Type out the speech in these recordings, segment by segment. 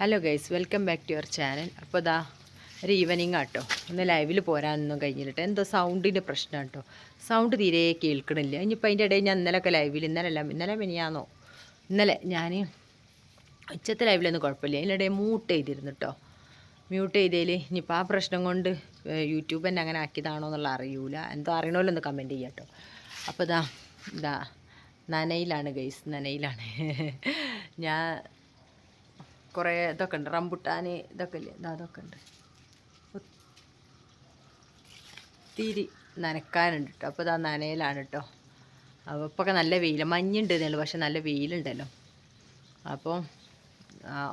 Hello guys welcome back to your channel അപ്പോൾ ഇതാ ഒരു ഈവനിങ് ആട്ടോ. ഒന്ന് ലൈവിൽ പോരാനൊന്നും കഴിഞ്ഞിട്ട് എന്തോ സൗണ്ടിന്റെ പ്രശ്നം കേട്ടോ സൗണ്ട് തീരെ കേൾക്കണില്ല. ഇനിയിപ്പോൾ അതിന്റെ ഇടയിൽ ഞാൻ ഇന്നലെയൊക്കെ ലൈവിൽ ഇന്നലെ അല്ല ഇന്നലെ മിനിയാന്നോ? ഇന്നലെ ഞാൻ ഉച്ചത്തെ ലൈവിലൊന്നും കുഴപ്പമില്ല. ഇടയിൽ മ്യൂട്ട് ചെയ്തിരുന്നു കേട്ടോ മ്യൂട്ട് ചെയ്തതിൽ ഇനിയിപ്പോൾ ആ പ്രശ്നം കൊണ്ട് യൂട്യൂബ് തന്നെ അങ്ങനെ ആക്കിയതാണോ എന്നുള്ള അറിയൂല. എന്തോ അറിയണമല്ലോ ഒന്ന് കമന്റ് ചെയ്യാം കേട്ടോ അപ്പോൾ ഇതാ ഇതാ നനയിലാണ് ഗൈസ് നനയിലാണ്. ഞാൻ കുറേ ഇതൊക്കെ ഉണ്ട് റംബുട്ടാൻ ഇതൊക്കെ ഇല്ലേ ഇതാ അതൊക്കെ ഉണ്ട് ഒത്തിരി നനക്കാനുണ്ട് കേട്ടോ അപ്പോൾ ഇതാ നനയിലാണ് കേട്ടോ അപ്പോൾ ഇപ്പൊക്കെ നല്ല വെയിൽ മഞ്ഞുണ്ട് എന്നുള്ളു പക്ഷെ നല്ല വെയിലുണ്ടല്ലോ. അപ്പോൾ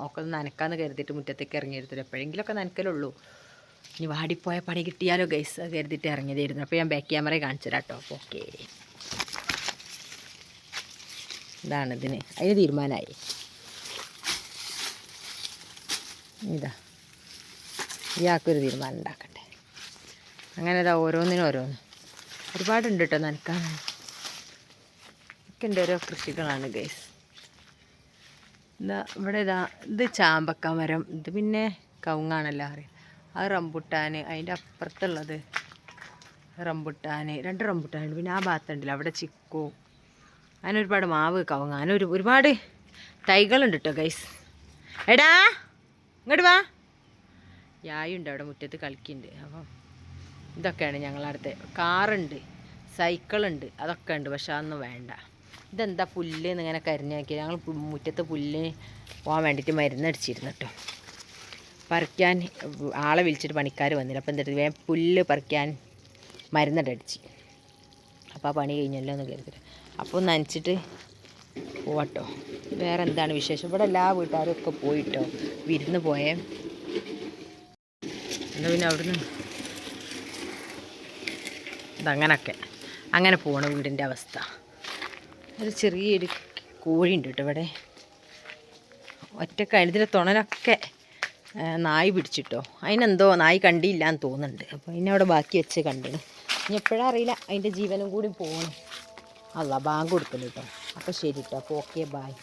ഒക്കെ ഒന്ന് നനക്കാന്ന് കരുതിയിട്ട് മുറ്റത്തേക്ക് ഇറങ്ങിയിരുത്തില്ല എപ്പോഴെങ്കിലുമൊക്കെ നനക്കലുള്ളൂ. ഇനി വാടിപ്പോയ പണി കിട്ടിയാലോ ഗൈസ് കരുതിയിട്ട് ഇറങ്ങിയതായിരുന്നു. അപ്പോൾ ഞാൻ ബാക്ക് ക്യാമറ കാണിച്ചു തരാം കേട്ടോ അപ്പോൾ ഓക്കെ ഇതാണ് ഇതിന് അതിന് തീരുമാനമായി. ഇതാ. ഇയാൾക്കൊരു തീരുമാനം ഉണ്ടാക്കട്ടെ. അങ്ങനെ ഇതാ ഓരോന്നിനും ഓരോന്ന്. ഒരുപാടുണ്ട് കേട്ടോ നനക്കാൻ ഒക്കെ എന്റെ ഓരോ കൃഷികളാണ് ഗൈസ്. ഇതാ ഇവിടെ ഇതാ ഇത് ചാമ്പക്ക മരം ഇത് പിന്നെ കവുങ്ങാണല്ലോ അറിയാം. ആ റംബുട്ടാൻ അതിന്റെ അപ്പുറത്തുള്ളത് റംബുട്ടാൻ രണ്ട് റംബുട്ടാനുണ്ട്. പിന്നെ ആ ഭാഗത്തുണ്ടല്ലോ അവിടെ ചിക്കു. അങ്ങനെ ഒരുപാട് മാവ് കവുങ്ങ. അങ്ങനെ ഒരു ഒരുപാട് തൈകളുണ്ട് കേട്ടോ ഗൈസ്. എടാ! ഇങ്ങോട്ട് വാ. യായുണ്ട് അവിടെ മുറ്റത്ത് കളിക്കുന്നുണ്ട് അപ്പം ഇതൊക്കെയാണ് ഞങ്ങളടുത്ത്. കാറുണ്ട് സൈക്കിളുണ്ട് അതൊക്കെ ഉണ്ട്. പക്ഷെ അതൊന്നും വേണ്ട. ഇതെന്താ പുല്ല് എന്നിങ്ങനെ കരിഞ്ഞാക്കി ഞങ്ങൾ മുറ്റത്ത് പുല്ല് പോകാൻ വേണ്ടിയിട്ട് മരുന്നടിച്ചിരുന്നു കേട്ടോ പറിക്കാൻ ആളെ വിളിച്ചിട്ട് പണിക്കാർ വന്നില്ല. അപ്പോൾ എന്താ വേഗം പുല്ല് പറിക്കാൻ മരുന്നടിച്ച് അപ്പോൾ ആ പണി കഴിഞ്ഞല്ലോ എന്ന് കരുതി അപ്പോൾ നനച്ചിട്ട് പോവാട്ടോ. വേറെ എന്താണ് വിശേഷം? ഇവിടെ എല്ലാ വീട്ടുകാരും ഒക്കെ പോയിട്ടോ? വിരുന്ന് പോയേ? എന്നാൽ പിന്നെ അവിടുന്ന്? ഇതങ്ങനൊക്കെ. അങ്ങനെ പോണ വീടിന്റെ അവസ്ഥ. ഒരു ചെറിയൊരു ഉണ്ട് കേട്ടോ ഇവിടെ. ഒറ്റക്കാണ് ഇതിന്റെ തുണലൊക്കെ നായി പിടിച്ചിട്ടോ. അതിനെന്തോ നായി കണ്ടില്ല എന്ന് തോന്നുന്നുണ്ട്. അപ്പോൾ അതിനെ അവിടെ ബാക്കി വെച്ച് കണ്ടിന്. ഇനി എപ്പോഴാ അറിയില്ല. അതിന്റെ ജീവനും കൂടി പോകണം അല്ല ബാങ്ക് കൊടുക്കുന്നു കേട്ടോ അപ്പോൾ ശരി കേട്ടോ അപ്പോൾ ഓക്കെ ബായ്